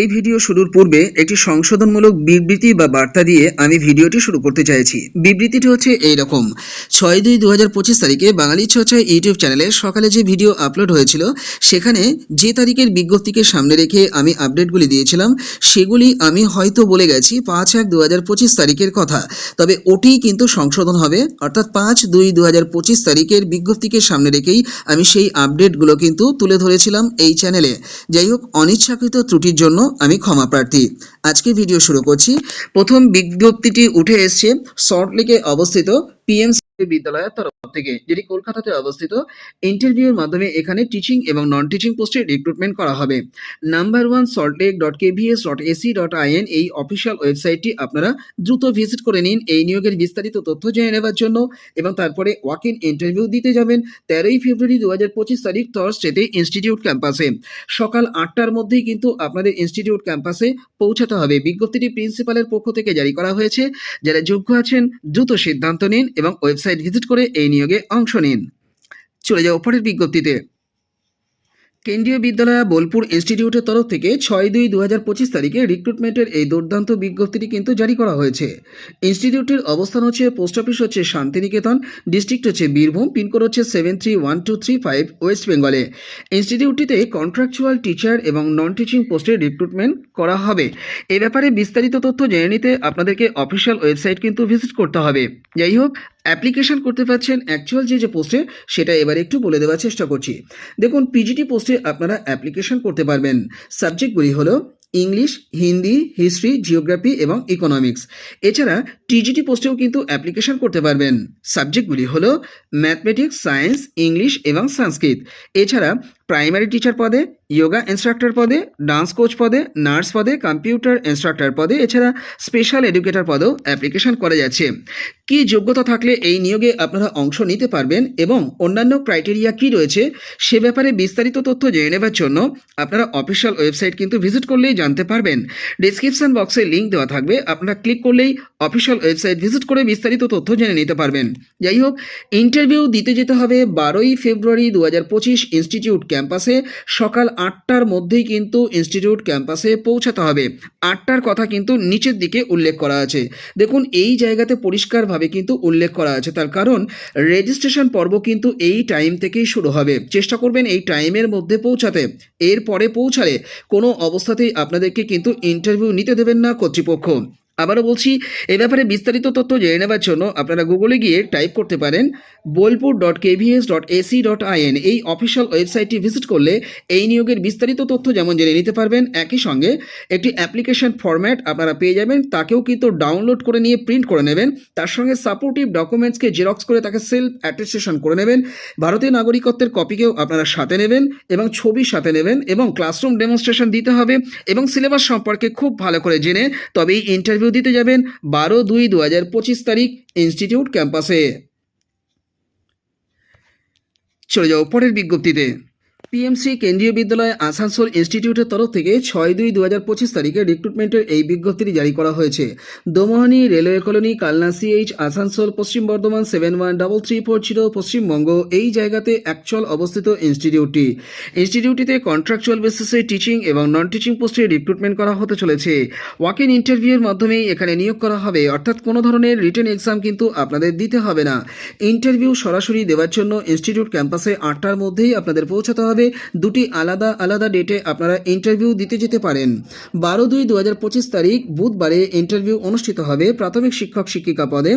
এই ভিডিও শুরুর পূর্বে একটি সংশোধনমূলক বিবৃতি বা বার্তা দিয়ে আমি ভিডিওটি শুরু করতে চাইছি। বিবৃতিটি হচ্ছে এই রকম ছয় দুই দু হাজার পঁচিশ তারিখে বাঙালি চর্চা ইউটিউব চ্যানেলে সকালে যে ভিডিও আপলোড হয়েছিল, সেখানে যে তারিখের বিজ্ঞপ্তিকে সামনে রেখে আমি আপডেটগুলি দিয়েছিলাম, সেগুলি আমি হয়তো বলে গেছি পাঁচ এক দু হাজার পঁচিশ তারিখের কথা। তবে ওটি কিন্তু সংশোধন হবে। অর্থাৎ পাঁচ দুই দু হাজার পঁচিশ তারিখের বিজ্ঞপ্তিকে সামনে রেখেই আমি সেই আপডেটগুলো কিন্তু তুলে ধরেছিলাম এই চ্যানেলে। যাই হোক, অনিচ্ছাকৃত ত্রুটির জন্য আমি ক্ষমা প্রার্থী। আজকে ভিডিও শুরু করছি। প্রথম বিজ্ঞপ্তিটি উঠে এসছে সল্টলেকে অবস্থিত পিএমসি বিদ্যালয়ের তরফ থেকে, যেটি কলকাতাতে অবস্থিত ইন্টারভিউর মাধ্যমে এখানে টিচিং এবং নন টিচিং পোস্টে রিক্রুটমেন্ট করা হবে। Number one Saltlake dot KVS dot AC dot IN এই অফিসিয়াল ওয়েবসাইটটি আপনারা দ্রুত ভিজিট করে নিন। এই নিয়োগের বিস্তারিত তথ্য জেনে নেওয়ার জন্য এবং তারপরে ওয়াক ইন ইন্টারভিউ দিতে যাবেন। তেরোই ফেব্রুয়ারি দু হাজার পঁচিশ তারিখ থার্সডেতে ইনস্টিটিউট ক্যাম্পাসে সকাল আটটার মধ্যেই কিন্তু আপনাদের ইনস্টিটিউট ক্যাম্পাসে পৌঁছাতে হবে। বিজ্ঞপ্তিটি প্রিন্সিপালের পক্ষ থেকে জারি করা হয়েছে। যারা যোগ্য আছেন, দ্রুত সিদ্ধান্ত নিন এবং ওয়েবসাইট ভিজিট করে এই নিয়োগে অংশ নিন। চলে যাও পরের বিজ্ঞপ্তিতে। কেন্দ্রীয় বিদ্যালয় বোলপুর ইনস্টিটিউটের তরফ থেকে ছয় দুই দু হাজার পঁচিশ তারিখে রিক্রুটমেন্টের এই দুর্দান্ত বিজ্ঞপ্তিটি কিন্তু জারি করা হয়েছে। ইনস্টিটিউটের অবস্থান হচ্ছে পোস্ট অফিস হচ্ছে শান্তিনিকেতন, ডিস্ট্রিক্ট হচ্ছে বীরভূম, পিনকোড হচ্ছে seven three one two three five west বেঙ্গলে। ইনস্টিটিউটটিতে কন্ট্রাকচুয়াল টিচার এবং নন টিচিং পোস্টে রিক্রুটমেন্ট করা হবে। এ ব্যাপারে বিস্তারিত তথ্য জেনে নিতে আপনাদেরকে অফিসিয়াল ওয়েবসাইট কিন্তু ভিজিট করতে হবে। যাই হোক অ্যাপ্লিকেশন করতে পারছেন অ্যাকচুয়াল যে যে পোস্টে সেটা এবার একটু বলে দেওয়ার চেষ্টা করছি। দেখুন পিজিটি পোস্টে আপনারা অ্যাপ্লিকেশন করতে পারবেন। সাবজেক্টগুলি হলো ইংলিশ হিন্দি হিস্ট্রি জিওগ্রাফি এবং ইকোনমিক্স এছাড়া টিজিটি পোস্টেও কিন্তু অ্যাপ্লিকেশন করতে পারবেন। সাবজেক্টগুলি হলো ম্যাথমেটিক্স সায়েন্স ইংলিশ এবং সংস্কৃত এছাড়া প্রাইমারি টিচার পদে যোগা ইনস্ট্রাক্টর পদে ডান্স কোচ পদে নার্স পদে কম্পিউটার ইনস্ট্রাক্টর পদে, এছাড়া স্পেশাল এডুকেটর পদেও অ্যাপ্লিকেশন করা যাচ্ছে। কি যোগ্যতা থাকলে এই নিয়োগে আপনারা অংশ নিতে পারবেন এবং অন্যান্য ক্রাইটেরিয়া কি রয়েছে, সে ব্যাপারে বিস্তারিত তথ্য জেনে নেবার জন্য আপনারা অফিসিয়াল ওয়েবসাইট কিন্তু ভিজিট করলেই জানতে পারবেন। ডিসক্রিপশন বক্সে লিঙ্ক দেওয়া থাকবে, আপনারা ক্লিক করলেই অফিসিয়াল ওয়েবসাইট ভিজিট করে বিস্তারিত তথ্য জেনে নিতে পারবেন। যাই হোক ইন্টারভিউ দিতে যেতে হবে বারোই ফেব্রুয়ারি দু হাজার পঁচিশ ইনস্টিটিউট ক্যাম্পাসে সকাল আটটার মধ্যেই কিন্তু ইনস্টিটিউট ক্যাম্পাসে পৌঁছাতে হবে। আটটার কথা কিন্তু নিচের দিকে উল্লেখ করা আছে। দেখুন, এই জায়গাতে পরিষ্কারভাবে কিন্তু উল্লেখ করা আছে। তার কারণ, রেজিস্ট্রেশন পর্ব কিন্তু এই টাইম থেকেই শুরু হবে। চেষ্টা করবেন এই টাইমের মধ্যে পৌঁছাতে। এরপরে পৌঁছালে কোনো অবস্থাতেই আপনাদেরকে কিন্তু ইন্টারভিউ নিতে দেবেন না কর্তৃপক্ষ। আবারও বলছি, এ ব্যাপারে বিস্তারিত তথ্য জেনে নেওয়ার জন্য আপনারা গুগলে গিয়ে টাইপ করতে পারেন Bolpur dot KVS dot AC dot IN এই অফিসিয়াল ওয়েবসাইটটি ভিজিট করলে এই নিয়োগের বিস্তারিত তথ্য যেমন জেনে নিতে পারবেন, একই সঙ্গে একটি অ্যাপ্লিকেশন ফরম্যাট আপনারা পেয়ে যাবেন, তাকেও কিন্তু ডাউনলোড করে নিয়ে প্রিন্ট করে নেবেন, তার সঙ্গে সাপোর্টিভ ডকুমেন্টসকে জেরক্স করে তাকে সেলফ অ্যাটেস্টেশন করে নেবেন, ভারতীয় নাগরিকত্বের কপিকেও আপনারা সাথে নেবেন এবং ছবি সাথে নেবেন এবং ক্লাসরুম ডেমনস্ট্রেশন দিতে হবে এবং সিলেবাস সম্পর্কে খুব ভালো করে জেনে তবে এই ইন্টারভিউ দিতে যাবেন বারো দুই দু হাজার পঁচিশ তারিখ ইনস্টিটিউট ক্যাম্পাসে। চলে যাও পরের বিজ্ঞপ্তিতে। পিএমসি কেন্দ্রীয় বিদ্যালয় আসানসোল ইনস্টিটিউটের তরফ থেকে ছয় দুই দু হাজার পঁচিশ তারিখে রিক্রুটমেন্টের এই বিজ্ঞপ্তিটি জারি করা হয়েছে। Domohani railway colony, Kalna CH Asansol, Paschim Bardhaman seven one double three four zero Paschimbanga এই জায়গাতে অ্যাকচুয়াল অবস্থিত ইনস্টিটিউটটি। ইনস্টিটিউটটিতে কন্ট্রাকচুয়াল বেসিসে টিচিং এবং নন টিচিং পোস্টে রিক্রুটমেন্ট করা হতে চলেছে। ওয়াক ইন ইন্টারভিউয়ের মাধ্যমেই এখানে নিয়োগ করা হবে। অর্থাৎ কোনো ধরনের রিটেন এক্সাম কিন্তু আপনাদের দিতে হবে না। ইন্টারভিউ সরাসরি দেওয়ার জন্য ইনস্টিটিউট ক্যাম্পাসে আটটার মধ্যেই আপনাদের পৌঁছাতে হবে। দুটি আলাদা আলাদা ডেটে আপনারা ইন্টারভিউ দিতে যেতে পারেন। বারো দুই দু তারিখ বুধবারে ইন্টারভিউ অনুষ্ঠিত হবে প্রাথমিক শিক্ষক শিক্ষিকা পদে,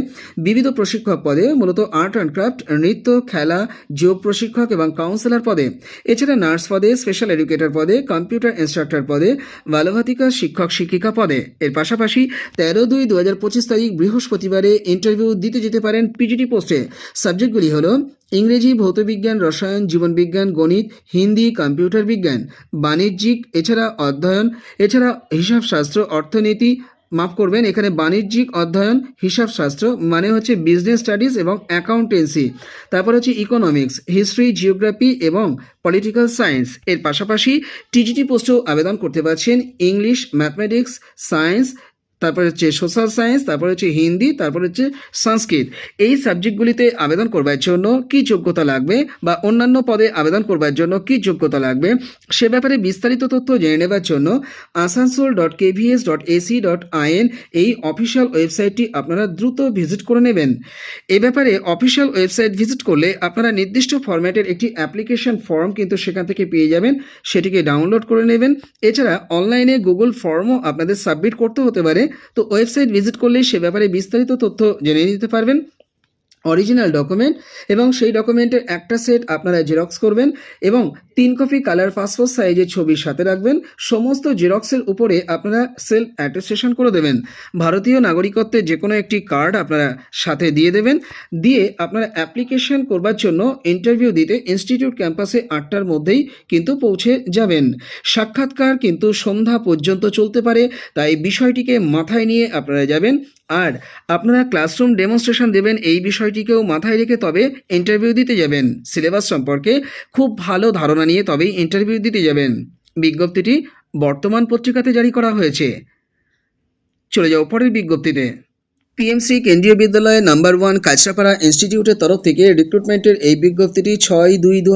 বিবিধ প্রশিক্ষক পদে, মূলত আর্ট অ্যান্ড ক্রাফট নৃত্য, খেলা, যোগ প্রশিক্ষক এবং কাউন্সিলর পদে। এছাড়া নার্স পদে স্পেশাল এডুকেটর পদে কম্পিউটার ইনস্ট্রাক্টর পদে, বালভাতিকা শিক্ষক শিক্ষিকা পদে। এর পাশাপাশি তেরো দুই দু তারিখ বৃহস্পতিবারে ইন্টারভিউ দিতে যেতে পারেন পিজিটি পোস্টে সাবজেক্টগুলি হলো ইংরেজি ভৌতবিজ্ঞান, রসায়ন, জীবনবিজ্ঞান, গণিত, হিন্দি, কম্পিউটার বিজ্ঞান, বাণিজ্যিক, এছাড়া অধ্যয়ন, এছাড়া হিসাবশাস্ত্র, অর্থনীতি, মাফ করবেন, এখানে বাণিজ্যিক অধ্যয়ন, হিসাবশাস্ত্র মানে হচ্ছে বিজনেস স্টাডিজ এবং অ্যাকাউন্টেন্সি তারপর হচ্ছে ইকোনমিক্স হিস্ট্রি জিওগ্রাফি এবং পলিটিক্যাল সায়েন্স এর পাশাপাশি টিজিটি পোস্টেও আবেদন করতে পারছেন ইংলিশ ম্যাথমেটিক্স সায়েন্স তারপরে হচ্ছে সোশ্যাল সায়েন্স তারপরে হচ্ছে হিন্দি, তারপরে হচ্ছে সংস্কৃত। এই সাবজেক্টগুলিতে আবেদন করবার জন্য কি যোগ্যতা লাগবে বা অন্যান্য পদে আবেদন করবার জন্য কি যোগ্যতা লাগবে, সে ব্যাপারে বিস্তারিত তথ্য জেনে নেবার জন্য Asansol dot KVS dot AC dot IN এই অফিসিয়াল ওয়েবসাইটটি আপনারা দ্রুত ভিজিট করে নেবেন। এ ব্যাপারে অফিসিয়াল ওয়েবসাইট ভিজিট করলে আপনারা নির্দিষ্ট ফরম্যাটের একটি অ্যাপ্লিকেশন ফর্ম কিন্তু সেখান থেকে পেয়ে যাবেন, সেটিকে ডাউনলোড করে নেবেন। এছাড়া অনলাইনে গুগল ফর্মও আপনাদের সাবমিট করতে হতে পারে। তো ওয়েবসাইট ভিজিট করলে সে ব্যাপারে বিস্তারিত তথ্য জেনে নিতে পারবেন। অরিজিনাল ডকুমেন্ট এবং সেই ডকুমেন্টের একটা সেট আপনারা জেরক্স করবেন এবং তিন কপি কালার পাসপোর্ট সাইজের ছবি সাথে রাখবেন। সমস্ত জেরক্সের উপরে আপনারা সেলফ অ্যাটেস্টেশন করে দেবেন। ভারতীয় নাগরিকত্বের যে কোনো একটি কার্ড আপনারা সাথে দিয়ে দেবেন। দিয়ে আপনারা অ্যাপ্লিকেশন করবার জন্য ইন্টারভিউ দিতে ইনস্টিটিউট ক্যাম্পাসে আটটার মধ্যেই কিন্তু পৌঁছে যাবেন। সাক্ষাৎকার কিন্তু সন্ধ্যা পর্যন্ত চলতে পারে, তাই বিষয়টিকে মাথায় নিয়ে আপনারা যাবেন। আর আপনারা ক্লাসরুম ডেমনস্ট্রেশন দেবেন, এই বিষয়টিকেও মাথায় রেখে তবে ইন্টারভিউ দিতে যাবেন। সিলেবাস সম্পর্কে খুব ভালো ধারণা নিয়ে তবেই ইন্টারভিউ দিতে যাবেন। বিজ্ঞপ্তিটি বর্তমান পত্রিকাতে জারি করা হয়েছে। চলে যাও পরের বিজ্ঞপ্তিতে। পিএমসি কেন্দ্রীয় বিদ্যালয়ে নাম্বার ওয়ান কাছড়াপাড়া ইনস্টিটিউটের তরফ থেকে রিক্রুটমেন্টের এই বিজ্ঞপ্তিটি ছয় দুই দু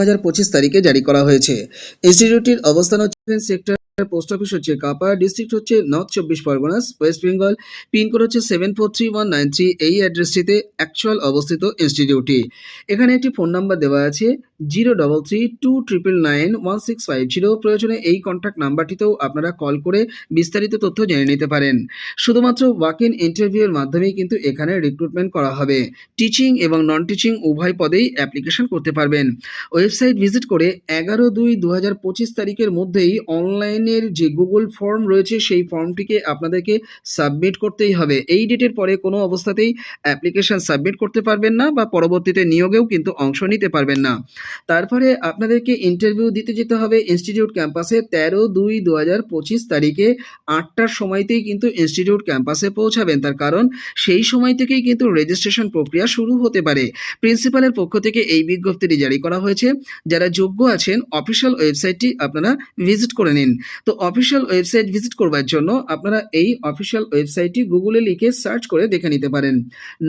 তারিখে জারি করা হয়েছে। ইনস্টিটিউটটির অবস্থান হচ্ছে সেক্টর পোস্ট অফিস হচ্ছে কাপা ডিস্ট্রিক্ট হচ্ছে নর্থ চব্বিশ পরগনাস ওয়েস্ট বেঙ্গল পিনকোড হচ্ছে seven four three one nine three এই অ্যাড্রেসটিতে অ্যাকচুয়াল অবস্থিত ইনস্টিটিউটটি এখানে একটি ফোন নাম্বার দেওয়া আছে zero double three two triple nine one six five zero প্রয়োজনে এই কন্ট্যাক্ট নাম্বারটিতেও আপনারা কল করে বিস্তারিত তথ্য জেনে নিতে পারেন। শুধুমাত্র ওয়াক ইন ইন্টারভিউয়ের মাধ্যমেই কিন্তু এখানে রিক্রুটমেন্ট করা হবে। টিচিং এবং নন টিচিং উভয় পদেই অ্যাপ্লিকেশন করতে পারবেন। ওয়েবসাইট ভিজিট করে এগারো দুই দু হাজার পঁচিশ তারিখের মধ্যেই অনলাইনের যে গুগল ফর্ম রয়েছে সেই ফর্মটিকে আপনাদেরকে সাবমিট করতেই হবে। এই ডেটের পরে কোনো অবস্থাতেই অ্যাপ্লিকেশন সাবমিট করতে পারবেন না বা পরবর্তীতে নিয়োগেও কিন্তু অংশ নিতে পারবেন না। তারপরে আপনাদেরকে ইন্টারভিউ দিতে যেতে হবে ইনস্টিটিউট ক্যাম্পাসে তেরো দুই দু হাজার পঁচিশ তারিখে আটটার সময়তেই কিন্তু ইনস্টিটিউট ক্যাম্পাসে পৌঁছাবেন। তার কারণ সেই সময় থেকেই কিন্তু রেজিস্ট্রেশন প্রক্রিয়া শুরু হতে পারে। প্রিন্সিপালের পক্ষ থেকে এই বিজ্ঞপ্তিটি জারি করা হয়েছে। যারা যোগ্য আছেন অফিসিয়াল ওয়েবসাইটটি আপনারা ভিজিট করে নিন। তো অফিসিয়াল ওয়েবসাইট ভিজিট করবার জন্য আপনারা এই অফিসিয়াল ওয়েবসাইটটি গুগলে লিখে সার্চ করে দেখে নিতে পারেন।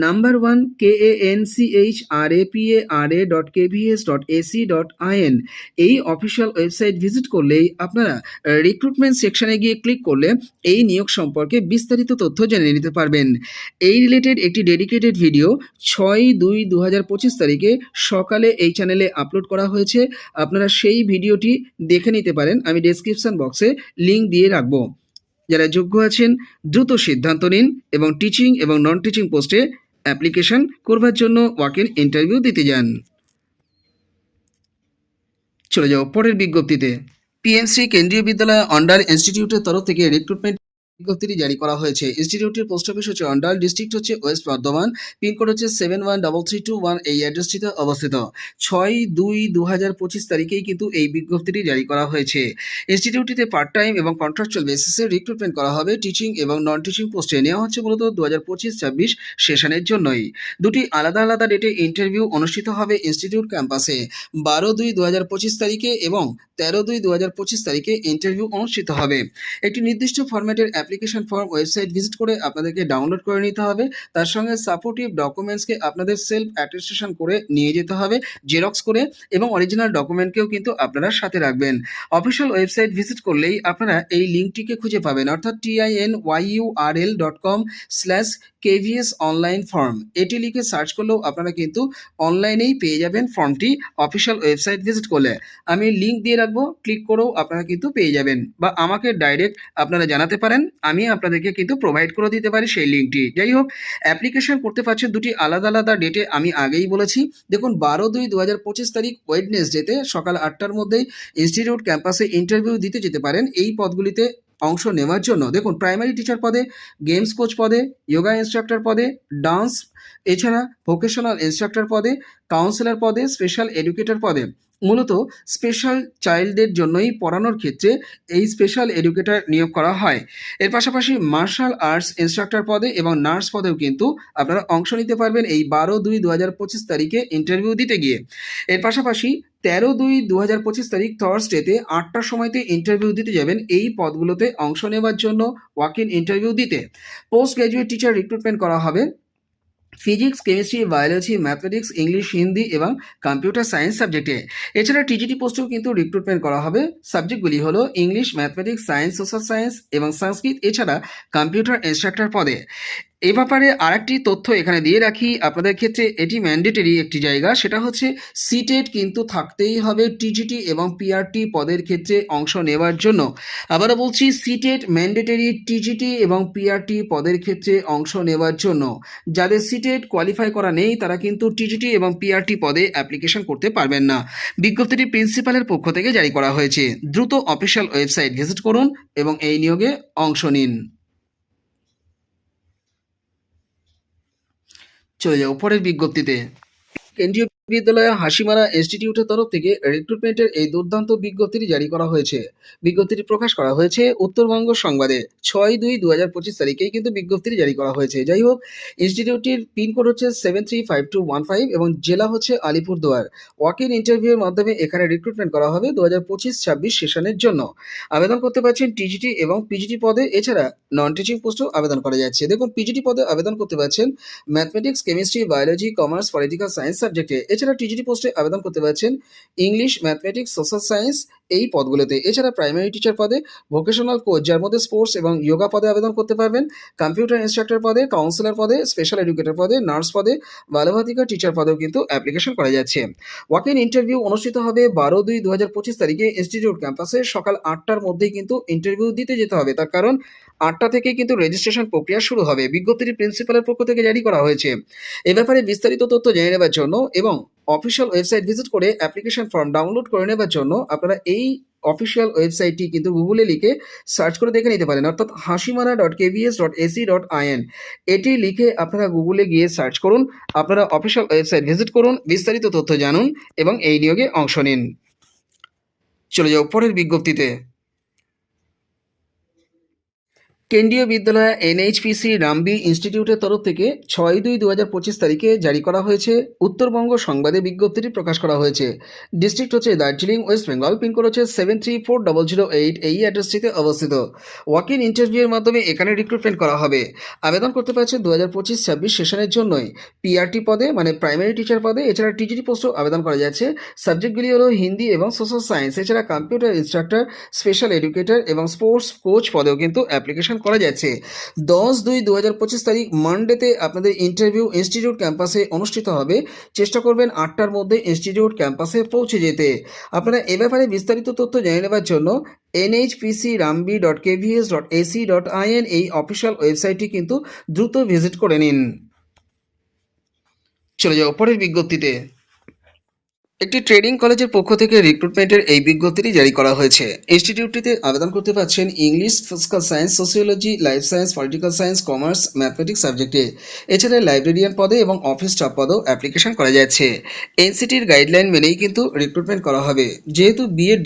Number one K A N C H R A P A R A dot K V S dot AC dot IN এই অফিসিয়াল ওয়েবসাইট ভিজিট করলেই আপনারা রিক্রুটমেন্ট সেকশনে গিয়ে ক্লিক করলে এই নিয়োগ সম্পর্কে বিস্তারিত তথ্য জেনে নিতে পারবেন। এই রিলেটেড একটি ডেডিকেটেড ভিডিও ছয় দুই দু হাজার পঁচিশ তারিখে সকালে এই চ্যানেলে আপলোড করা হয়েছে। আপনারা সেই ভিডিওটি দেখে নিতে পারেন। আমি ডেসক্রিপশন বক্সে লিঙ্ক দিয়ে রাখব। যারা যোগ্য আছেন, দ্রুত সিদ্ধান্ত নিন এবং টিচিং এবং নন টিচিং পোস্টে অ্যাপ্লিকেশন করবার জন্য ওয়াক ইন ইন্টারভিউ দিতে যান। চলে যাও পরের বিজ্ঞপ্তিতে। পিএমসি কেন্দ্রীয় বিদ্যালয় আন্ডার ইনস্টিটিউটের তরফ থেকে রিক্রুটমেন্ট বিজ্ঞপ্তিটি জারি করা হয়েছে। ইনস্টিটিউটের পোস্ট অফিস হচ্ছে অন্ডাল, ডিস্ট্রিক্ট হচ্ছে ওয়েস্ট বর্ধমান, পিনকোড হচ্ছে seven one double three two one এই অ্যাড্রেসটিতে অবস্থিত। ছয় দুই দু হাজার পঁচিশ তারিখেই কিন্তু এই বিজ্ঞপ্তিটি জারি করা হয়েছে। ইনস্টিটিউটটিতে পার্ট টাইম এবং কন্ট্রাকচুয়াল বেসিসে রিক্রুটমেন্ট করা হবে, টিচিং এবং নন টিচিং পোস্টে। নেওয়া হচ্ছে মূলত দু হাজার পঁচিশ ছাব্বিশ সেশনের জন্যই। দুটি আলাদা আলাদা ডেটে ইন্টারভিউ অনুষ্ঠিত হবে ইনস্টিটিউট ক্যাম্পাসে। বারো দুই দু হাজার পঁচিশ তারিখে এবং তেরো দুই দু হাজার পঁচিশ তারিখে ইন্টারভিউ অনুষ্ঠিত হবে। একটি নির্দিষ্ট ফরম্যাটের অ্যাপ্লিকেশন ফর্ম ওয়েবসাইট ভিজিট করে আপনাদেরকে ডাউনলোড করে নিতে হবে। তার সঙ্গে সাপোর্টিভ ডকুমেন্টসকে আপনাদের সেলফ অ্যাটেস্টেশন করে নিয়ে যেতে হবে জেরক্স করে এবং অরিজিনাল ডকুমেন্টকেও কিন্তু আপনারা সাথে রাখবেন। অফিসিয়াল ওয়েবসাইট ভিজিট করলেই আপনারা এই লিঙ্কটিকে খুঁজে পাবেন। অর্থাৎ T I N Y U R L dot com slash KVS online form এটি লিখে সার্চ করলেও আপনারা কিন্তু অনলাইনেই পেয়ে যাবেন ফর্মটি অফিসিয়াল ওয়েবসাইট ভিজিট করলে। আমি লিঙ্ক দিয়ে রাখব ক্লিক করেও আপনারা কিন্তু পেয়ে যাবেন। বা আমাকে ডাইরেক্ট আপনারা জানাতে পারেন, আমি আপনাদেরকে কিন্তু প্রোভাইড করে দিতে পারি সেই লিঙ্কটি যাই হোক অ্যাপ্লিকেশন করতে পারছেন দুটি আলাদা আলাদা ডেটে আমি আগেই বলেছি। দেখুন, বারো দুই দু হাজার পঁচিশ তারিখ ওয়েডনেসডেতে সকাল আটটার মধ্যেই ইনস্টিটিউট ক্যাম্পাসে ইন্টারভিউ দিতে যেতে পারেন। এই পদগুলিতে অংশ নেওয়ার জন্য, দেখুন প্রাইমারি টিচার পদে গেমস কোচ পদে যোগা ইনস্ট্রাক্টর পদে ডান্স এছাড়া ভোকেশনাল ইনস্ট্রাক্টর পদে কাউন্সিলর পদে স্পেশাল এডুকেটর পদে। মূলত স্পেশাল চাইল্ডদের জন্যই পড়ানোর ক্ষেত্রে এই স্পেশাল এডুকেটর নিয়োগ করা হয়। এর পাশাপাশি মার্শাল আর্টস ইনস্ট্রাক্টর পদে এবং নার্স পদেও কিন্তু আপনারা অংশ নিতে পারবেন এই বারো দুই দু হাজার পঁচিশ তারিখে ইন্টারভিউ দিতে গিয়ে। এর পাশাপাশি তেরো দুই দু হাজার পঁচিশ তারিখ থার্সডেতে আটটার সময়তে ইন্টারভিউ দিতে যাবেন এই পদগুলোতে অংশ নেওয়ার জন্য ওয়াক ইন ইন্টারভিউ দিতে। পোস্ট গ্র্যাজুয়েট টিচার রিক্রুটমেন্ট করা হবে। Physics chemistry biology mathematics English Hindi এবং কম্পিউটার সায়েন্স সাবজেক্টে এছাড়া টিজিটি পোস্টেও কিন্তু রিক্রুটমেন্ট করা হবে। সাবজেক্টগুলি হলো English mathematics science social science এবং সংস্কৃত এছাড়া কম্পিউটার ইনস্ট্রাক্টর পদে। এ ব্যাপারে আরেকটি তথ্য এখানে দিয়ে রাখি। আপনাদের ক্ষেত্রে এটি ম্যান্ডেটরি একটি জায়গা। সেটা হচ্ছে সিটেট কিন্তু থাকতেই হবে টিজিটি এবং পিআরটি পদের ক্ষেত্রে অংশ নেওয়ার জন্য। আবারও বলছি সিটেট ম্যান্ডেটরি টিজিটি এবং পিআরটি পদের ক্ষেত্রে অংশ নেওয়ার জন্য। যাদের সিটেট কোয়ালিফাই করা নেই, তারা কিন্তু টিজিটি এবং পিআরটি পদে অ্যাপ্লিকেশন করতে পারবেন না। বিজ্ঞপ্তিটি প্রিন্সিপালের পক্ষ থেকে জারি করা হয়েছে। দ্রুত অফিসিয়াল ওয়েবসাইট ভিজিট করুন এবং এই নিয়োগে অংশ নিন। চলে যাও পরের বিজ্ঞপ্তিতে। কেন্দ্রীয় বিদ্যালয় হাসিমারা ইনস্টিটিউটের তরফ থেকে রিক্রুটমেন্টের এই দুর্দান্ত বিজ্ঞপ্তিটি জারি করা হয়েছে। বিজ্ঞপ্তিটি প্রকাশ করা হয়েছে উত্তরবঙ্গ সংবাদে। ছয় দুই দু হাজার পঁচিশ তারিখেই কিন্তু বিজ্ঞপ্তিটি জারি করা হয়েছে। যাই হোক, ইনস্টিটিউটটির পিনকোড হচ্ছে seven three five two one five এবং জেলা হচ্ছে আলিপুরদুয়ার। ওয়াক ইন ইন্টারভিউর মাধ্যমে এখানে রিক্রুটমেন্ট করা হবে দু হাজার পঁচিশ ছাব্বিশ সেশনের জন্য। আবেদন করতে পারছেন টিজিটি এবং পিজিটি পদে। এছাড়া নন টিচিং পোস্টেও আবেদন করা যাচ্ছে। দেখুন পিজিটি পদে আবেদন করতে পারছেন mathematics chemistry biology commerce political science সাবজেক্টে এছাড়া টিজিটি পোস্টে আবেদন করতে পারছেন ইংলিশ, ম্যাথমেটিক্স, সোশ্যাল সায়েন্স এই পদগুলোতে। এছাড়া প্রাইমারি টিচার পদে ভোকেশনাল কোচ, যার মধ্যে স্পোর্টস এবং যোগা পদে আবেদন করতে পারবেন, কম্পিউটার ইনস্ট্রাক্টর পদে, কাউন্সিলর পদে, স্পেশাল এডুকেটর পদে, নার্স পদে বালভাতিকা টিচার পদেও কিন্তু অ্যাপ্লিকেশন করা যাচ্ছে। ওয়াক ইন ইন্টারভিউ অনুষ্ঠিত হবে বারো দুই দু তারিখে ইনস্টিটিউট ক্যাম্পাসে সকাল আটটার মধ্যেই কিন্তু ইন্টারভিউ দিতে যেতে হবে। তার কারণ আটটা থেকে কিন্তু রেজিস্ট্রেশন প্রক্রিয়া শুরু হবে। বিজ্ঞপ্তিটি প্রিন্সিপালের পক্ষ থেকে জারি করা হয়েছে। এ ব্যাপারে বিস্তারিত তথ্য জেনে নেবার জন্য এবং অফিসিয়াল ওয়েবসাইট ভিজিট করে অ্যাপ্লিকেশন ফর্ম ডাউনলোড করে নেবার জন্য আপনারা এই অফিসিয়াল ওয়েবসাইটটি কিন্তু গুগলে লিখে সার্চ করে দেখে নিতে পারেন। অর্থাৎ Hasimara dot KVS dot AC dot IN এটি লিখে আপনারা গুগলে গিয়ে সার্চ করুন, আপনারা অফিসিয়াল ওয়েবসাইট ভিজিট করুন, বিস্তারিত তথ্য জানুন এবং এই নিয়োগে অংশ নিন। চলে যাও পরের বিজ্ঞপ্তিতে। কেন্দ্রীয় বিদ্যালয় এনএইচপিসি রামবি ইনস্টিটিউটের তরফ থেকে ছয় দুই দু হাজার পঁচিশ তারিখে জারি করা হয়েছে। উত্তরবঙ্গ সংবাদে বিজ্ঞপ্তিটি প্রকাশ করা হয়েছে। ডিস্ট্রিক্ট হচ্ছে দার্জিলিং, ওয়েস্ট বেঙ্গল। পিনকোড হচ্ছে seven three four double zero eight এই অ্যাড্রেসটিতে অবস্থিত। ওয়াক ইন ইন্টারভিউয়ের মাধ্যমে এখানে রিক্রুটমেন্ট করা হবে। আবেদন করতে পারছেন দু হাজার পঁচিশ ছাব্বিশ সেশনের জন্যই। পিআরটি পদে মানে প্রাইমারি টিচার পদে, এছাড়া টিজিটি পোস্টও আবেদন করা যাচ্ছে। সাবজেক্টগুলি হলো হিন্দি এবং সোশ্যাল সায়েন্স এছাড়া কম্পিউটার ইনস্ট্রাক্টর স্পেশাল এডুকেটর এবং স্পোর্টস কোচ পদেও কিন্তু অ্যাপ্লিকেশন করা যাচ্ছে। দশ দুই দু হাজার পঁচিশ তারিখ মানডেতে আপনাদের ইন্টারভিউ ইনস্টিটিউট ক্যাম্পাসে অনুষ্ঠিত হবে। চেষ্টা করবেন আটটার মধ্যে ইনস্টিটিউট ক্যাম্পাসে পৌঁছে যেতে। আপনারা এ ব্যাপারে বিস্তারিত তথ্য জেনে নেবার জন্য NHPC Rambi dot KVS dot AC dot IN এই অফিসিয়াল ওয়েবসাইটটি কিন্তু দ্রুত ভিজিট করে নিন। চলে যাও, পরের বিজ্ঞপ্তিতে। একটি ট্রেনিং কলেজের পক্ষ থেকে রিক্রুটমেন্টের এই বিজ্ঞপ্তিটি জারি করা হয়েছে। ইনস্টিটিউটটিতে আবেদন করতে পারছেন English, physical science, sociology, life science, political science, commerce, mathematics সাবজেক্টে। এছাড়া লাইব্রেরিয়ান পদে এবং অফিস স্টাফ পদেও অ্যাপ্লিকেশন করা যাচ্ছে। এনসিটির গাইডলাইন মেনেই কিন্তু রিক্রুটমেন্ট করা হবে। যেহেতু বিএড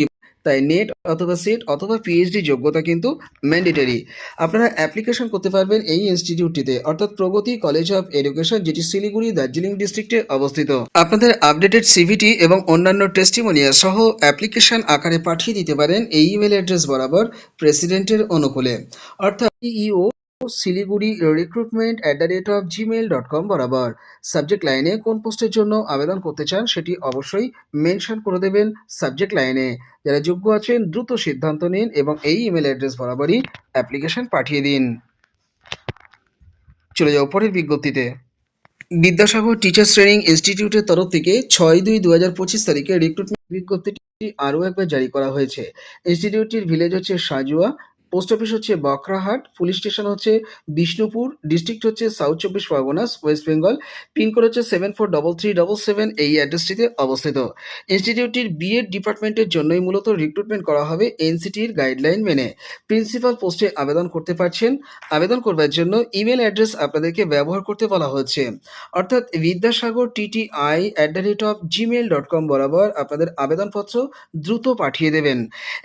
তাই নেট অথবা সেট অথবা পিএইচডি যোগ্যতা কিন্তু ম্যান্ডেটরি আপনারা অ্যাপ্লিকেশন করতে পারবেন এই ইনস্টিটিউটটিতে অর্থাৎ প্রগতি কলেজ অফ এডুকেশন যেটি শিলিগুড়ি, দার্জিলিং ডিস্ট্রিক্টে অবস্থিত। আপনাদের আপডেটেড সিভিটি এবং অন্যান্য টেস্টিমোনিয়া সহ অ্যাপ্লিকেশন আকারে পাঠিয়ে দিতে পারেন এই ইমেল অ্যাড্রেস বরাবর প্রেসিডেন্টের অনুকূলে। অর্থাৎ EO Siliguri recruitment at the rate of Gmail dot com বরাবর। সাবজেক্ট লাইনে কোন পোস্টের জন্য আবেদন করতে চান সেটি অবশ্যই মেনশন করে দেবেন সাবজেক্ট লাইনে যারা যোগ্য আছেন দ্রুত সিদ্ধান্ত নিন এবং এই ইমেল অ্যাড্রেস বরাবরই অ্যাপ্লিকেশন পাঠিয়ে দিন। চলে যাও পরের বিজ্ঞপ্তিতে। বিদ্যাসাগর টিচার্স ট্রেনিং ইনস্টিটিউটের তরফ থেকে ছয় দুই দু হাজার পঁচিশ তারিখে রিক্রুটমেন্ট বিজ্ঞপ্তিটি আরও একবার জারি করা হয়েছে। ইনস্টিটিউটটির ভিলেজ হচ্ছে সাজুয়া। পোস্ট অফিস হচ্ছে বকরাহাট, পুলিশ স্টেশন হচ্ছে বিষ্ণুপুর, ডিস্ট্রিক্ট হচ্ছে সাউথ চব্বিশ পরগনাস ওয়েস্ট বেঙ্গল পিনকোড হচ্ছে seven four double three double seven এই অ্যাড্রেসটিতে অবস্থিত। ইনস্টিটিউটটির বিএড ডিপার্টমেন্টের জন্যই মূলত রিক্রুটমেন্ট করা হবে এনসিটির গাইডলাইন মেনে। প্রিন্সিপাল পোস্টে আবেদন করতে পারছেন। আবেদন করবার জন্য ইমেল অ্যাড্রেস আপনাদেরকে ব্যবহার করতে বলা হচ্ছে। অর্থাৎ Vidyasagar TTI at the rate of Gmail dot com বরাবর আপনাদের আবেদনপত্র দ্রুত পাঠিয়ে দেবেন।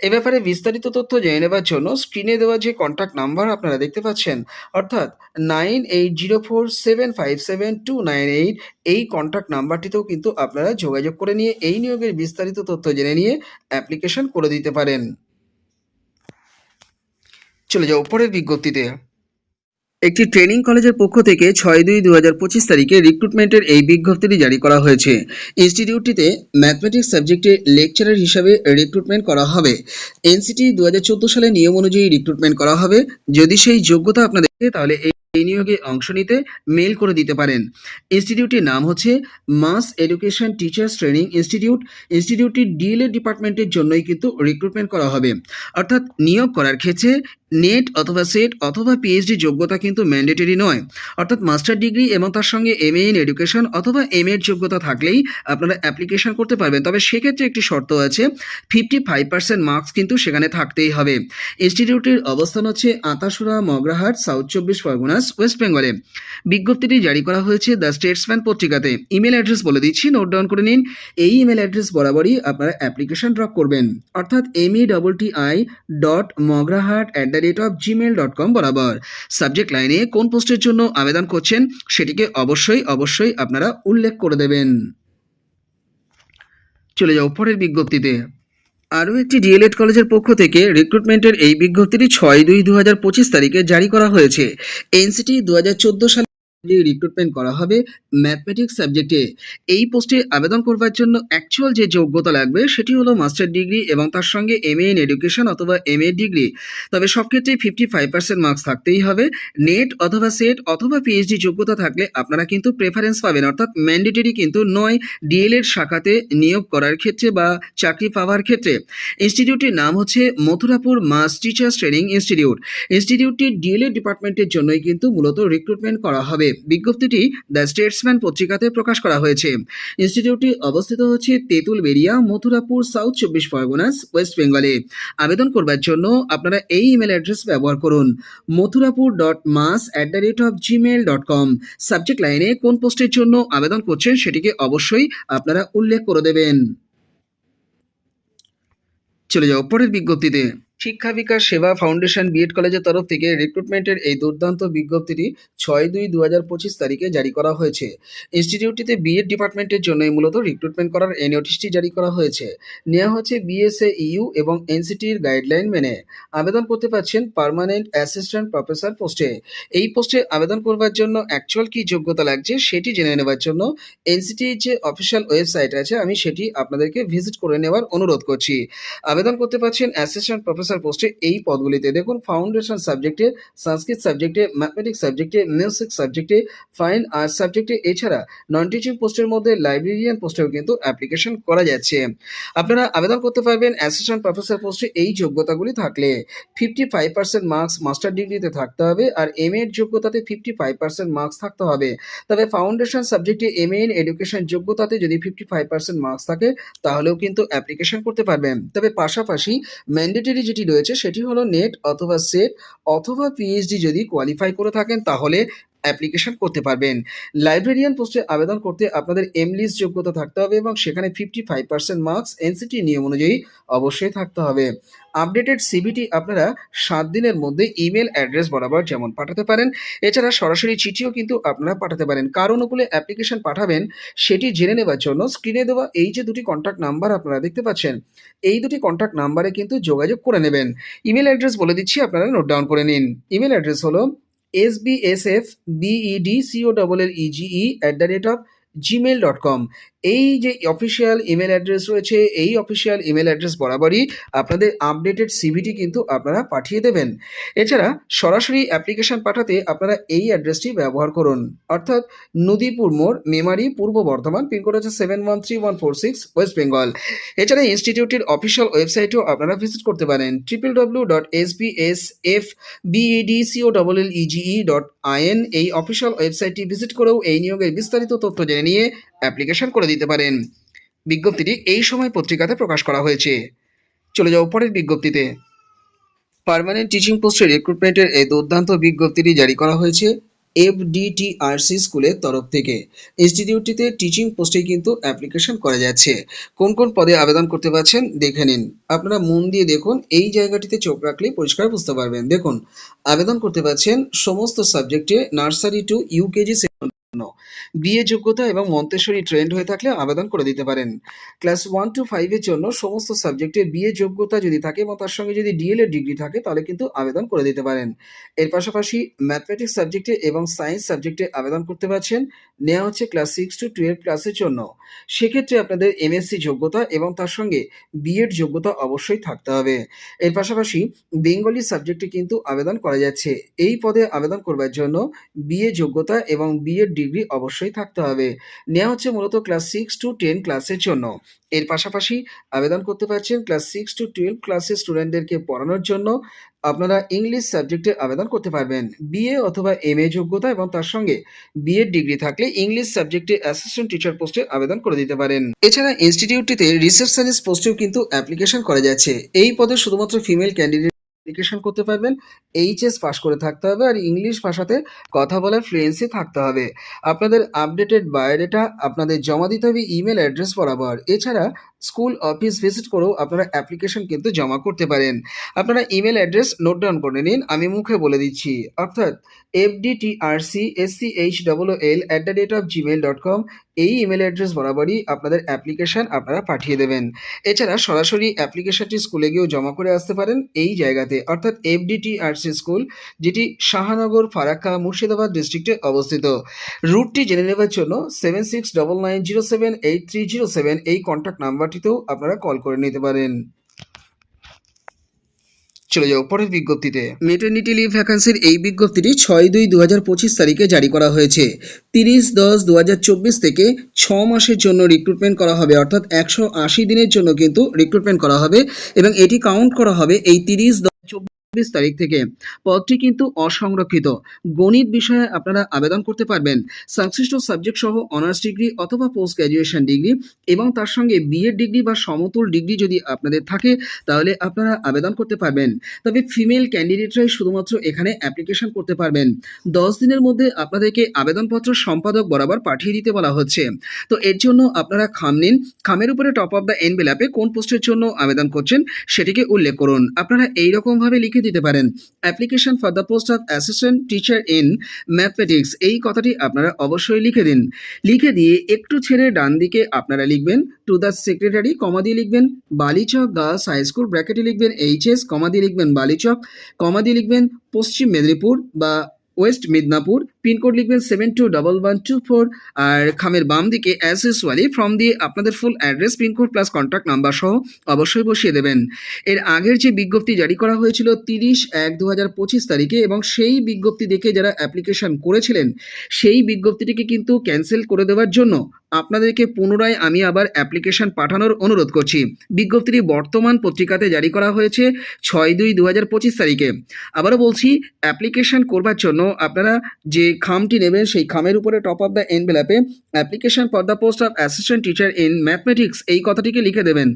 এ ব্যাপারে বিস্তারিত তথ্য জেনে নেবার জন্য স্ক্রিন স্ক্রিনে দেওয়া যে কন্ট্যাক্ট নাম্বার আপনারা দেখতে পাচ্ছেন, অর্থাৎ nine eight zero four seven five seven two nine eight এই কন্ট্যাক্ট নাম্বারটিতেও কিন্তু আপনারা যোগাযোগ করে নিয়ে এই নিয়োগের বিস্তারিত তথ্য জেনে নিয়ে অ্যাপ্লিকেশন করে দিতে পারেন। চলে যাও পরের বিজ্ঞপ্তিতে। একটি ট্রেনিং কলেজের পক্ষ থেকে ছয় দুই দু হাজার পঁচিশ তারিখে রিক্রুটমেন্টের এই বিজ্ঞপ্তিটি জারি করা হয়েছে। ইনস্টিটিউটটিতে ম্যাথমেটিক্স সাবজেক্টে লেকচারার হিসাবে রিক্রুটমেন্ট করা হবে। এনসিটি দু হাজার চোদ্দ সালে নিয়ম অনুযায়ী রিক্রুটমেন্ট করা হবে। যদি সেই যোগ্যতা আপনাদের তাহলে এই এই নিয়োগে অংশ নিতে মেল করে দিতে পারেন। ইনস্টিটিউটটির নাম হচ্ছে mass education teachers training institute ইনস্টিটিউটটি D.El.Ed ডিপার্টমেন্টের জন্যই কিন্তু রিক্রুটমেন্ট করা হবে। অর্থাৎ নিয়োগ করার ক্ষেত্রে নেট অথবা সেট অথবা পিএইচডি যোগ্যতা কিন্তু ম্যান্ডেটরি নয়। অর্থাৎ মাস্টার ডিগ্রি এবং তার সঙ্গে এম ইন এডুকেশন অথবা এম এর যোগ্যতা থাকলেই আপনারা অ্যাপ্লিকেশন করতে পারবেন। তবে সেক্ষেত্রে একটি শর্ত আছে ফিফটি ফাইভ পার্সেন্ট মার্কস কিন্তু সেখানে থাকতেই হবে। ইনস্টিটিউটের অবস্থান হচ্ছে আতাসুরা, মগরাহাট সাউথ চব্বিশ পরগনাস ওয়েস্ট বেঙ্গলে বিজ্ঞপ্তিটি জারি করা হয়েছে দ্য স্টেটসম্যান পত্রিকাতে। ইমেল অ্যাড্রেস বলে দিচ্ছি নোট ডাউন করে নিন। এই ইমেল অ্যাড্রেস বরাবরই আপনারা অ্যাপ্লিকেশন ড্রপ করবেন। অর্থাৎ M E double T I dot Magrahat at the rate of Gmail dot com বরাবর। সাবজেক্ট লাইনে কোন পোস্টের জন্য আবেদন করছেন সেটিকে অবশ্যই অবশ্যই আপনারা উল্লেখ করে দেবেন। চলে যাও পরের বিজ্ঞপ্তিতে। আরও একটি ডিএলএড কলেজের পক্ষ থেকে রিক্রুটমেন্টের এই বিজ্ঞপ্তিটি ছয় দুই দু তারিখে জারি করা হয়েছে। এনসিটি দু চোদ্দ সালে রিক্রুটমেন্ট করা হবে ম্যাথমেটিক্স সাবজেক্টে এই পোস্টে আবেদন করবার জন্য অ্যাকচুয়াল যে যোগ্যতা লাগবে, সেটি হলো মাস্টার ডিগ্রি এবং তার সঙ্গে এম এ ইন এডুকেশন অথবা এম এ ডিগ্রি তবে সব ক্ষেত্রেই ফিফটি ফাইভ পার্সেন্ট মার্কস থাকতেই হবে। নেট অথবা সেট অথবা পিএইচডি যোগ্যতা থাকলে আপনারা কিন্তু প্রেফারেন্স পাবেন, অর্থাৎ ম্যান্ডেটরি কিন্তু নয় ডিএলএড শাখাতে নিয়োগ করার ক্ষেত্রে বা চাকরি পাওয়ার ক্ষেত্রে। ইনস্টিটিউটটির নাম হচ্ছে Mathurapur mass teachers training institute ইনস্টিটিউটটি D.El.Ed ডিপার্টমেন্টের জন্যই কিন্তু মূলত রিক্রুটমেন্ট করা হবে। বিজ্ঞপ্তিটি দ্য স্টেটসম্যান পত্রিকাতে প্রকাশ করা হয়েছে। ইনস্টিটিউটটি অবস্থিত হচ্ছে তেঁতুলবেরিয়া মথুরাপুর, সাউথ চব্বিশ পরগনাস, ওয়েস্ট বেঙ্গলে। আবেদন করবার জন্য আপনারা এই ইমেল অ্যাড্রেস ব্যবহার করুন। Mathurapur dot mass at the rate of Gmail dot com subject লাইনে কোন পোস্টের জন্য আবেদন করছেন সেটিকে অবশ্যই আপনারা উল্লেখ করে দেবেন। চলে যাও পরের বিজ্ঞপ্তিতে। শিক্ষা বিকাশ সেবা ফাউন্ডেশন বিএড কলেজের তরফ থেকে রিক্রুটমেন্টের এই দুর্দান্ত বিজ্ঞপ্তিটি ছয় দুই দু হাজার পঁচিশ তারিখে জারি করা হয়েছে। ইনস্টিটিউটটিতে বিএড ডিপার্টমেন্টের জন্য মূলত রিক্রুটমেন্ট করার এই নোটিশটি জারি করা হয়েছে। নেওয়া হচ্ছে বিএসএ ইউ এবং এনসিটির গাইডলাইন মেনে। আবেদন করতে পারছেন পার্মানেন্ট অ্যাসিস্ট্যান্ট প্রফেসর পোস্টে এই পোস্টে আবেদন করবার জন্য অ্যাকচুয়াল কী যোগ্যতা লাগছে সেটি জেনে নেবার জন্য এনসিটির যে অফিসিয়াল ওয়েবসাইট আছে, আমি সেটি আপনাদেরকে ভিজিট করে নেওয়ার অনুরোধ করছি। আবেদন করতে পারছেন অ্যাসিস্ট্যান্ট প্রফেসর পোস্টে এই পদগুলিতে দেখুন ফাউন্ডেশন সাবজেক্টে সংস্কৃত সাবজেক্টে ম্যাথমেটিক্স সাবজেক্টে মিউজিক সাবজেক্টে ফাইন আর্টস সাবজেক্টে এছাড়া নন টিচিং পোস্টের মধ্যে লাইব্রেরিয়ান পোস্টেও কিন্তু অ্যাপ্লিকেশন করা যাচ্ছে। আপনারা আবেদন করতে পারবেন অ্যাসিস্ট্যান্ট প্রফেসর পোস্টে এই যোগ্যতাগুলি থাকলে। Fifty five percent marks master ডিগ্রিতে থাকতে হবে আর এম এর যোগ্যতাতে ফিফটি ফাইভ পার্সেন্ট মার্কস থাকতে হবে। তবে ফাউন্ডেশন সাবজেক্টে এম ইন এডুকেশন যোগ্যতাতে যদি ফিফটি ফাইভ পার্সেন্ট মার্কস থাকে, তাহলেও কিন্তু অ্যাপ্লিকেশন করতে পারবেন। তবে পাশাপাশি ম্যান্ডেটরি যেটি রয়েছে সেটি হলো নেট অথবা সেট অথবা পিএইচডি যদি কোয়ালিফাই করে থাকেন তাহলে অ্যাপ্লিকেশন করতে পারবেন। লাইব্রেরিয়ান পোস্টে আবেদন করতে আপনাদের এমলিস যোগ্যতা থাকতে হবে এবং সেখানে fifty five percent marks NCT নিয়ম অনুযায়ী অবশ্যই থাকতে হবে। আপডেটেড সিবিটি আপনারা সাত দিনের মধ্যে ইমেল অ্যাড্রেস বরাবর যেমন পাঠাতে পারেন, এছাড়া সরাসরি চিঠিও কিন্তু আপনারা পাঠাতে পারেন। কার অনুকূলে অ্যাপ্লিকেশন পাঠাবেন, সেটি জেনে নেবার জন্য স্ক্রিনে দেওয়া এই যে দুটি কন্ট্যাক্ট নাম্বার আপনারা দেখতে পাচ্ছেন, এই দুটি কন্ট্যাক্ট নাম্বারে কিন্তু যোগাযোগ করে নেবেন। ইমেল অ্যাড্রেস বলে দিচ্ছি, আপনারা নোট ডাউন করে নিন। ইমেল অ্যাড্রেস হলো S B S F B Ed Gmail dot com এই যে অফিসিয়াল ইমেল অ্যাড্রেস রয়েছে, এই অফিসিয়াল ইমেল অ্যাড্রেস বরাবরই আপনাদের আপডেটেড সিভিটি কিন্তু আপনারা পাঠিয়ে দেবেন। এছাড়া সরাসরি অ্যাপ্লিকেশন পাঠাতে আপনারা এই অ্যাড্রেসটি ব্যবহার করুন। অর্থাৎ নদীপুর মোড়, মেমারি, পূর্ব বর্ধমান পিনকোড হচ্ছে seven one three one four six west Bengal এছাড়া ইনস্টিটিউটের অফিসিয়াল ওয়েবসাইটেও আপনারা ভিজিট করতে পারেন। Triple W dot S B S F B E D C O double L E G E dot IN এই অফিসিয়াল ওয়েবসাইটটি visit করেও এই নিয়োগের বিস্তারিত তথ্য জেনে নিয়ে অ্যাপ্লিকেশন করে দিতে পারেন। বিজ্ঞপ্তিটি এই সময় পত্রিকাতে প্রকাশ করা হয়েছে। চলে যাও পরের বিজ্ঞপ্তিতে। পার্মানেন্ট টিচিং পোস্টে রিক্রুটমেন্টের এই দুর্দান্ত বিজ্ঞপ্তিটি জারি করা হয়েছে এফডিটিআরসি স্কুলের তরফ থেকে। ইনস্টিটিউটটিতে টিচিং পোস্টে কিন্তু অ্যাপ্লিকেশন করা যাচ্ছে। কোন কোন পদে আবেদন করতে পারছেন দেখে নিন। আপনারা মন দিয়ে দেখুন, এই জায়গাটিতে চোখ রাখলে পরিষ্কার বুঝতে পারবেন। দেখুন, আবেদন করতে পারছেন সমস্ত সাবজেক্টে নার্সারি টু ইউকেজি বিএ যোগ্যতা এবং মন্তেশ্বরী ট্রেন্ড হয়ে থাকলে আবেদন করে দিতে পারেন। ক্লাস ওয়ান টু ফাইভের জন্য সমস্ত সাবজেক্টে বিয়ে যোগ্যতা যদি থাকে এবং তার সঙ্গে যদি ডিএলএড ডিগ্রি থাকে, তাহলে কিন্তু আবেদন করে দিতে পারেন। এর পাশাপাশি ম্যাথমেটিক্স সাবজেক্টে এবং সায়েন্স সাবজেক্টে আবেদন করতে পারছেন। নেওয়া হচ্ছে ক্লাস সিক্স টু টুয়েলভ ক্লাসের জন্য। সেক্ষেত্রে আপনাদের এমএসসি যোগ্যতা এবং তার সঙ্গে বিএড যোগ্যতা অবশ্যই থাকতে হবে। এর পাশাপাশি বেঙ্গলি সাবজেক্টে কিন্তু আবেদন করা যাচ্ছে। এই পদে আবেদন করবার জন্য বিএ যোগ্যতা এবং বিএড ডিগ্রি অবশ্যই থাকতে হবে। নেওয়া হচ্ছে মূলত ক্লাস সিক্স টু টেন ক্লাসের জন্য। এর পাশাপাশি আবেদন করতে পারছেন ক্লাস সিক্স টু টুয়েলভ ক্লাসের স্টুডেন্টদেরকে পড়ানোর জন্য। আপনারা ইংলিশ সাবজেক্টে আবেদন করতে পারবেন। বিএ অথবা এম এ যোগ্যতা এবং তার সঙ্গে বিএড ডিগ্রি থাকলে ইংলিশ সাবজেক্টে অ্যাসিস্ট্যান্ট টিচার পোস্টে আবেদন করে দিতে পারেন। এছাড়া ইনস্টিটিউটটিতে রিসেপশনিস্ট পোস্টেও কিন্তু অ্যাপ্লিকেশন করা যাচ্ছে। এই পদে শুধুমাত্র ফিমেল ক্যান্ডিডেট অ্যাপ্লিকেশন করতে পারবেন এইচএস পাস করে থাকতে হবে আর ইংলিশ ভাষাতে কথা বলার ফ্লুয়েন্সি থাকতে হবে। আপনাদের আপডেটেড বায়োডেটা আপনাদের জমা দিতে হবে ইমেল অ্যাড্রেস বরাবর। এছাড়া স্কুল অফিস ভিজিট করেও আপনারা অ্যাপ্লিকেশন কিন্তু জমা করতে পারেন। আপনারা ইমেল অ্যাড্রেস নোট ডাউন করে নিন, আমি মুখে বলে দিচ্ছি। অর্থাৎ FDTRC SC H double L at the rate of Gmail dot com এই ইমেল অ্যাড্রেস বরাবরই আপনাদের অ্যাপ্লিকেশান আপনারা পাঠিয়ে দেবেন। এছাড়া সরাসরি অ্যাপ্লিকেশানটি স্কুলে গিয়েও জমা করে আসতে পারেন এই জায়গাতে, অর্থাৎ এফডিটিআরসি স্কুল যেটি শাহানগর, ফারাক্কা, মুর্শিদাবাদ ডিস্ট্রিক্টে অবস্থিত। রুটটি জেনে নেবার জন্য seven six double nine zero seven eight three zero seven এই কন্ট্যাক্ট নাম্বারটিতেও আপনারা কল করে নিতে পারেন। চলে যাও, পরের বিজ্ঞপ্তিতে। মেটার্নিটি লিভ ভ্যাকান্সির এই বিজ্ঞপ্তিটি ছয় দুই দু তারিখে জারি করা হয়েছে। তিরিশ দশ দু থেকে ছ মাসের জন্য রিক্রুটমেন্ট করা হবে, অর্থাৎ একশো আশি দিনের জন্য কিন্তু রিক্রুটমেন্ট করা হবে এবং এটি কাউন্ট করা হবে এই তিরিশ চব্বিশ তারিখ থেকে। পদটি কিন্তু অসংরক্ষিত। গণিত বিষয়ে আপনারা আবেদন করতে পারবেন। সংশ্লিষ্ট সাবজেক্ট সহ অনার্স ডিগ্রি অথবা পোস্ট গ্র্যাজুয়েশন ডিগ্রি এবং তার সঙ্গে বিএড ডিগ্রি বা সমতুল ডিগ্রি যদি আপনাদের থাকে, তাহলে আপনারা আবেদন করতে পারবেন। তবে ফিমেল ক্যান্ডিডেটরাই শুধুমাত্র এখানে অ্যাপ্লিকেশন করতে পারবেন। দশ দিনের মধ্যে আপনাদেরকে আবেদনপত্র সম্পাদক বরাবর পাঠিয়ে দিতে বলা হচ্ছে। তো এর জন্য আপনারা খাম নিন। খামের উপরে টপ অফ দ্য এনভেলাপে কোন পোস্টের জন্য আবেদন করছেন সেটিকে উল্লেখ করুন। আপনারা এই রকমভাবে লিখে দিতে পারেন। Application for the post of assistant teacher in mathematics এই কথাটি আপনারা অবশ্যই লিখে দিন। লিখে দিয়ে একটু ছেড়ে ডান দিকে আপনারা লিখবেন টু দ্য সেক্রেটারি কমা দিয়ে লিখবেন, বালিচক গার্লস হাই স্কুল ব্র্যাকেটে লিখবেন এইচএস কমা দিয়ে লিখবেন, বালিচক কমা দিয়ে লিখবেন, পশ্চিম মেদিনীপুর বা ওয়েস্ট মিদনাপুর পিনকোড লিখবেন seven two double one two four আর খামের বাম দিকে অ্যাস ইউজুয়ালি ফর্ম দিয়ে আপনাদের full address pin code plus contact number সহ অবশ্যই বসিয়ে দেবেন। এর আগের যে বিজ্ঞপ্তি জারি করা হয়েছিল তিরিশ এক দু হাজার পঁচিশ তারিখে এবং সেই বিজ্ঞপ্তি দেখে যারা অ্যাপ্লিকেশন করেছিলেন, সেই বিজ্ঞপ্তিটিকে কিন্তু ক্যান্সেল করে দেওয়ার জন্য আপনাদেরকে পুনরায় আমি আবার অ্যাপ্লিকেশন পাঠানোর অনুরোধ করছি। বিজ্ঞপ্তিটি বর্তমান পত্রিকাতে জারি করা হয়েছে ছয় দুই দু হাজার পঁচিশ তারিখে। আবারও বলছি অ্যাপ্লিকেশন করবার জন্য আপনারা যে খামটি নেবেন, সেই খামের উপরে top of the এনভেলাপে application for the post of assistant teacher in mathematics এই কথাটিকে লিখে দেবেন।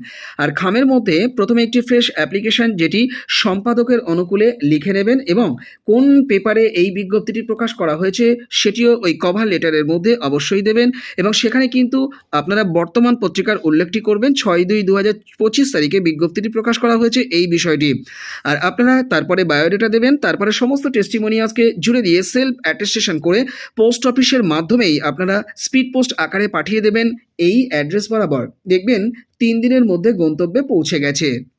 আর খামের মধ্যে প্রথমে একটি ফ্রেশ অ্যাপ্লিকেশন যেটি সম্পাদকের অনুকূলে লিখে নেবেন এবং কোন পেপারে এই বিজ্ঞপ্তিটি প্রকাশ করা হয়েছে সেটিও ওই কভার লেটারের মধ্যে অবশ্যই দেবেন এবং সেখানে কিন্তু আপনারা বর্তমান পত্রিকার উল্লেখটি করবেন। ছয় দুই দু তারিখে বিজ্ঞপ্তিটি প্রকাশ করা হয়েছে এই বিষয়টি। আর আপনারা তারপরে বায়োডেটা দেবেন। তারপরে সমস্ত টেস্টিমোনিয়ালসকে জুড়ে দিয়ে সেলফ অ্যাটেস্টেশন করে পোস্ট অফিসের মাধ্যমেই আপনারা স্পিড পোস্ট আকারে পাঠিয়ে দেবেন। এই অ্যাড্রেস বরাবর। দেখবেন তিন দিনের মধ্যে গন্তব্যে পৌঁছে গেছে।